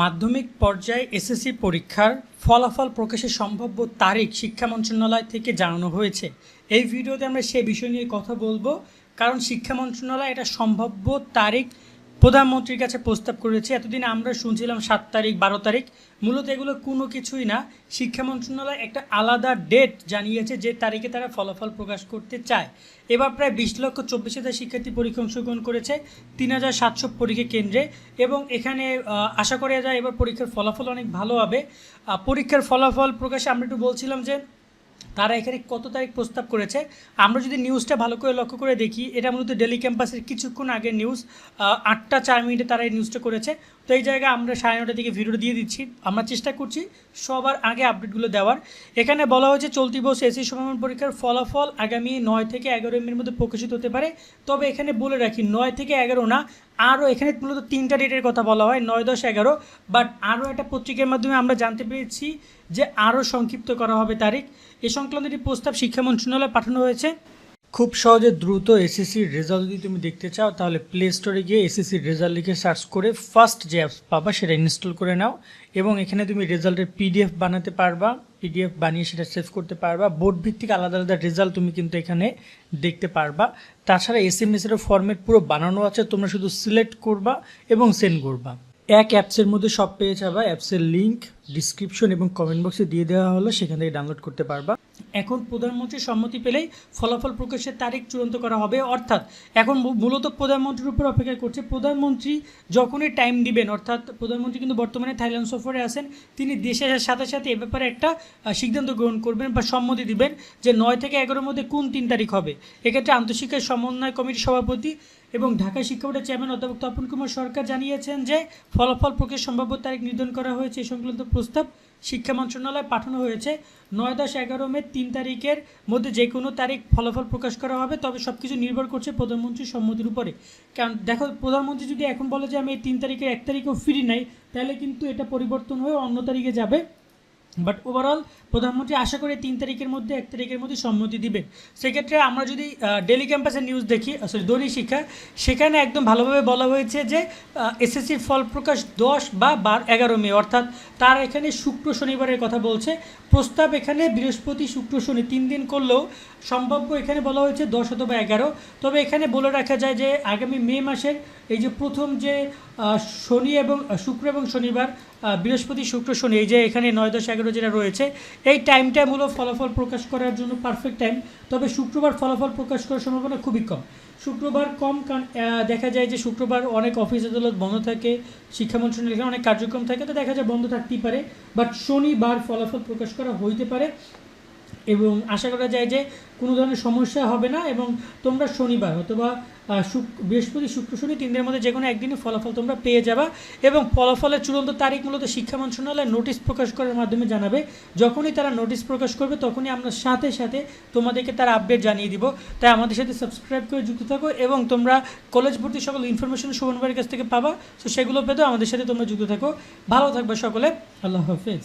মাধ্যমিক পর্যায়ে এসএসসি পরীক্ষার ফলাফল প্রকাশের সম্ভাব্য তারিখ শিক্ষা মন্ত্রণালয় থেকে জানানো হয়েছে। এই ভিডিওতে আমরা সে বিষয় নিয়ে কথা বলব, কারণ শিক্ষা মন্ত্রণালয় এটা সম্ভাব্য তারিখ প্রধানমন্ত্রীর কাছে প্রস্তাব করেছে, এতদিন আমরা শুনছিলাম সাত তারিখ, বারো তারিখ। মূলত এগুলো কোনো কিছুই না। শিক্ষা মন্ত্রণালয় একটা আলাদা ডেট জানিয়েছে যে তারিখে তারা ফলাফল প্রকাশ করতে চায়। এবার প্রায় বিশ লক্ষ চব্বিশ হাজার শিক্ষার্থী পরীক্ষা অংশগ্রহণ করেছে, তিন হাজার সাতশো পরীক্ষা কেন্দ্রে এবং এখানে আশা করা যায় এবার পরীক্ষার ফলাফল অনেক ভালো হবে। পরীক্ষার ফলাফল প্রকাশে আমরা একটু বলছিলাম যে তারা এখানে কত তারিখ প্রস্তাব করেছে? আমরা যদি নিউজটা ভালো করে লক্ষ্য করে দেখি, এটা মূলত ডেলি ক্যাম্পাসের কিছুক্ষণ আগে নিউজ আটটা চার মিনিটে তারা এই নিউজটা করেছে। তো এই জায়গায় আমরা সাড়ে নটার দিকে ভিডিও দিয়ে দিচ্ছি। আমরা চেষ্টা করছি সবার আগে আপডেটগুলো দেওয়ার। এখানে বলা হয়েছে, চলতি বছর এসি সমাপন পরীক্ষার ফলাফল আগামী নয় থেকে এগারো এর মধ্যে প্রকাশিত হতে পারে। তবে এখানে বলে রাখি, নয় থেকে এগারো না আরও এখানে মূলত তিনটা ডেটের কথা বলা হয়, নয়, দশ, এগারো বাট আরও একটা পত্রিকার মাধ্যমে আমরা জানতে পেরেছি যে আরও সংক্ষিপ্ত করা হবে তারিখ। এ সংক্রান্ত একটি প্রস্তাব শিক্ষা মন্ত্রণালয়ে পাঠানো হয়েছে। খুব সহজে দ্রুত এসএসসির রেজাল্ট যদি তুমি দেখতে চাও, তাহলে প্লে স্টোরে গিয়ে এসএসসির রেজাল্ট লিখে সার্চ করে ফার্স্ট যে অ্যাপস পাবা সেটা ইনস্টল করে নাও এবং এখানে তুমি রেজাল্টের পিডিএফ বানাতে পারবা পিডিএফ বানিয়ে সেটা সেভ করতে পারবা। বোর্ড ভিত্তিক আলাদা আলাদা রেজাল্ট তুমি কিন্তু এখানে দেখতে পারবা। তাছাড়া এস এম এর ফর্মেট পুরো বানানো আছে, তোমরা শুধু সিলেক্ট করবা এবং সেন্ড করবা। এক অ্যাপসের মধ্যে সব পেয়ে যাবা অ্যাপসের লিঙ্ক ডিসক্রিপশন এবং কমেন্ট বক্সে দিয়ে দেওয়া হলো সেখান থেকে ডাউনলোড করতে পারবা। এখন প্রধানমন্ত্রীর সম্মতি পেলেই ফলাফল প্রকাশের তারিখ চূড়ান্ত করা হবে। অর্থাৎ এখন মূলত প্রধানমন্ত্রীর উপর অপেক্ষা করছে। প্রধানমন্ত্রী যখনই টাইম দিবেন, অর্থাৎ প্রধানমন্ত্রী কিন্তু বর্তমানে থাইল্যান্ড সফরে আছেন, তিনি দেশে সাথে সাথে এ ব্যাপারে একটা সিদ্ধান্ত গ্রহণ করবেন বা সম্মতি দিবেন যে নয় থেকে এগারোর মধ্যে কোন তিন তারিখ হবে। এক্ষেত্রে আন্তঃশিক্ষা সমন্বয় কমিটির সভাপতি এবং ঢাকা শিক্ষা বোর্ডের চেয়ারম্যান অধ্যাপক তপন কুমার সরকার জানিয়েছেন যে ফলাফল প্রকাশ সম্ভাব্য তারিখ নির্ধারণ করা হয়েছে এই সংক্রান্ত প্রস্তাব শিক্ষা মন্ত্রণালয়ে পাঠানো হয়েছে। নয় দশ এগারো মে তিন তারিখের মধ্যে যে কোনো তারিখ ফলাফল প্রকাশ করা হবে, তবে সব কিছু নির্ভর করছে প্রধানমন্ত্রীর সম্মতির উপরে। কারণ দেখো, প্রধানমন্ত্রী যদি এখন বলে যে আমি এই তিন তারিখের এক তারিখেও ফ্রি নাই, তাহলে কিন্তু এটা পরিবর্তন হয়ে অন্য তারিখে যাবে। বাট ওভারঅল প্রধানমন্ত্রী আশা করি তিন তারিখের মধ্যে, এক তারিখের মধ্যে সম্মতি দিবেন। সেক্ষেত্রে আমরা যদি ডেলি ক্যাম্পাসের নিউজ দেখি সরি দৈনিক শিক্ষা, সেখানে একদম ভালোভাবে বলা হয়েছে যে এসএসসির ফল প্রকাশ দশ বা বার এগারো মে, অর্থাৎ তার এখানে শুক্র শনিবারের কথা বলছে। প্রস্তাব এখানে বৃহস্পতি, শুক্র, শনি তিন দিন করলেও সম্ভাব্য এখানে বলা হয়েছে দশ অথবা এগারো। তবে এখানে বলে রাখা যায় যে, আগামী মে মাসের এই যে প্রথম যে শনি এবং শুক্র এবং শনিবার বৃহস্পতি, শুক্র, শনি, এই যে এখানে নয় দশ এগারো যেটা রয়েছে, এই টাইমটা মূলত ফলাফল প্রকাশ করার জন্য পারফেক্ট টাইম তবে শুক্রবার ফলাফল প্রকাশ করার সম্ভাবনা খুবই কম। শুক্রবার কম দেখা যায় যে শুক্রবার অনেক অফিস আদালত বন্ধ থাকে, শিক্ষা মন্ত্রণালয় অনেক কার্যক্রম থাকে, তো দেখা যায় বন্ধ থাকতেই পারে বাট শনিবার ফলাফল প্রকাশ করা হইতে পারে। এবং আশা করা যায় যে কোনো ধরনের সমস্যা হবে না এবং তোমরা শনিবার অথবা শুক, বৃহস্পতি, শুক্র, শনি তিন দিনের মধ্যে যে কোনো একদিনই ফলাফল তোমরা পেয়ে যাবা এবং ফলাফলের চূড়ান্ত তারিখ মূলত শিক্ষা মন্ত্রণালয় নোটিশ প্রকাশ করার মাধ্যমে জানাবে। যখনই তারা নোটিশ প্রকাশ করবে তখনই আমরা সাথে সাথে তোমাদেরকে তার আপডেট জানিয়ে দিব। তাই আমাদের সাথে সাবস্ক্রাইব করে যুক্ত থাকো এবং তোমরা কলেজ ভর্তি সকল ইনফরমেশন ভাইয়ের কাছ থেকে পাবা। তো সেগুলো পেতেও আমাদের সাথে তোমরা যুক্ত থাকো। ভালো থাকবে সকলে। আল্লাহ হাফেজ।